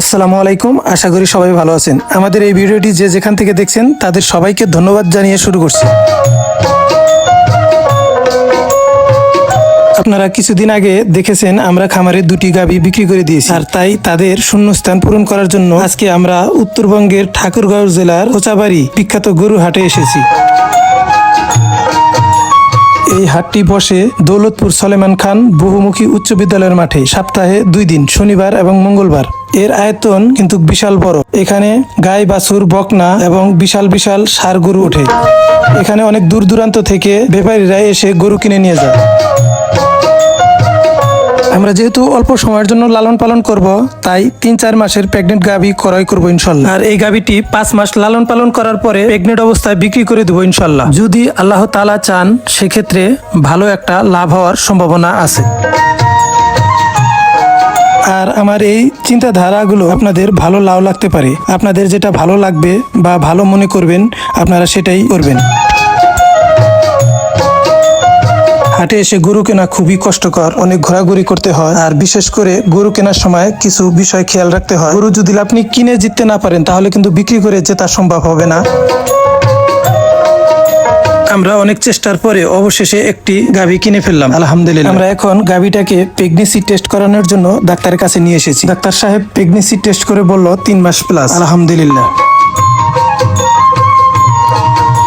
আসসালামু আলাইকুম। আশা করি সবাই ভালো আছেন। আমাদের এই ভিডিওটি যে যেখান থেকে দেখছেন, তাদের সবাইকে ধন্যবাদ জানিয়ে শুরু করছি। আপনারা কিছুদিন আগে দেখেছেন, আমরা খামারে দুটি গাভী বিক্রি করে দিয়েছি। আর তাই তাদের শূন্যস্থান পূরণ করার জন্য আজকে আমরা উত্তরবঙ্গের ঠাকুরগাঁও জেলার কোচাবাড়ি বিখ্যাত গরু হাটে এসেছি। এই হাটটি বসে দৌলতপুর সলেমান খান বহুমুখী উচ্চ বিদ্যালয়ের মাঠে সপ্তাহে দুই দিন, শনিবার এবং মঙ্গলবার। এর আয়তন কিন্তু বিশাল বড়। এখানে গাই, বাছুর, বকনা এবং বিশাল বিশাল সার গরু ওঠে। এখানে অনেক দূর দূরান্ত থেকে ব্যাপারীরা এসে গরু কিনে নিয়ে যায়। আমরা যেহেতু অল্প সময়ের জন্য লালন পালন করব, তাই তিন চার মাসের প্রেগনেন্ট গাভী ক্রয় করব ইনশাল্লাহ। আর এই গাভীটি পাঁচ মাস লালন পালন করার পরে প্রেগনেন্ট অবস্থায় বিক্রি করে দেবো ইনশাল্লাহ। যদি আল্লাহ তালা চান, সেক্ষেত্রে ভালো একটা লাভ হওয়ার সম্ভাবনা আছে। আর আমার এই চিন্তাধারাগুলো আপনাদের ভালো লাভ লাগতে পারে। আপনাদের যেটা ভালো লাগবে বা ভালো মনে করবেন, আপনারা সেটাই করবেন। হাটে এসে গরু কেনা খুবই কষ্টকর অনেক ঘোরাঘুরি করতে হয়। আর বিশেষ করে গরু কেনার সময় কিছু বিষয় খেয়াল রাখতে হয়। গরু যদি আপনি কিনে জিততে না পারেন তাহলে কিন্তু বিক্রি করে জেতা সম্ভব হবে না। আমরা অনেক চেষ্টার পরে অবশেষে একটি গাভী কিনে ফেললাম। আলহামদুলিল্লাহ। আমরা এখন গাভীটাকে প্রেগনেন্সি টেস্ট করানোর জন্য ডাক্তারের কাছে নিয়ে এসেছি। ডাক্তার সাহেব প্রেগনেন্সি টেস্ট করে বলল তিন মাস প্লাস। আলহামদুলিল্লাহ।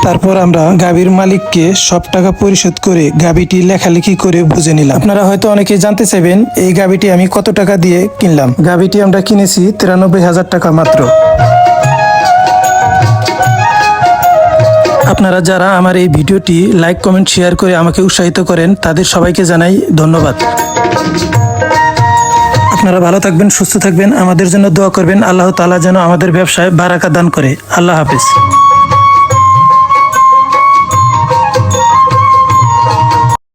তারপর আমরা গাভীর মালিককে সব টাকা পরিশোধ করে গাভীটি লেখালেখি করে বুঝে নিলাম। আপনারা হয়তো অনেকে জানতে চাইবেন, এই গাভীটি আমি কত টাকা দিয়ে কিনলাম? গাভীটি আমরা কিনেছি তিরানব্বই হাজার টাকা মাত্র। আপনারা যারা আমার এই ভিডিওটি লাইক, কমেন্ট, শেয়ার করে আমাকে উৎসাহিত করেন, তাদের সবাইকে জানাই ধন্যবাদ। আপনারা ভালো থাকবেন, সুস্থ থাকবেন, আমাদের জন্য দোয়া করবেন। আল্লাহ তালা যেন আমাদের ব্যবসায় বারাকা দান করে। আল্লাহ হাফিজ।